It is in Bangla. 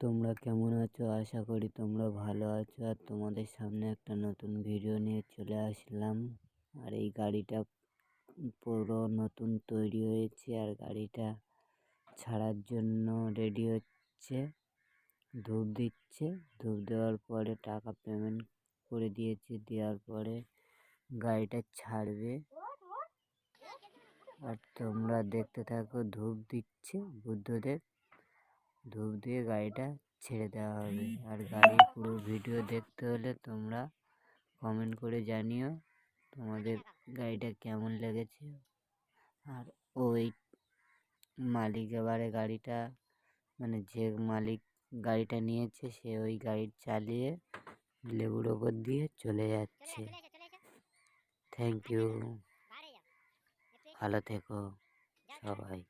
তোমরা কেমন আছো? আশা করি তোমরা ভালো আছো। আর তোমাদের সামনে একটা নতুন ভিডিও নিয়ে চলে আসলাম। আর এই গাড়িটা পুরো নতুন তৈরি হয়েছে আর গাড়িটা ছাড়ার জন্য রেডি হচ্ছে। ধূপ দিচ্ছে। ধূপ দেওয়ার পরে টাকা পেমেন্ট করে দিয়েছে। দেওয়ার পরে গাড়িটা ছাড়বে। আর তোমরা দেখতে থাকো, ধূপ দিচ্ছে বুদ্ধদেব। ধূপ দিয়ে গাড়িটা ছেড়ে দেওয়া হবে। আর গাড়ির পুরো ভিডিও দেখতে হলে তোমরা কমেন্ট করে জানিও তোমাদের গাড়িটা কেমন লেগেছে। আর ওই মালিক এবারে গাড়িটা মানে যে মালিক গাড়িটা নিয়েছে সে ওই গাড়ি চালিয়ে লেবুর ওপর দিয়ে চলে যাচ্ছে। থ্যাংক ইউ ভালো থেকো সবাই।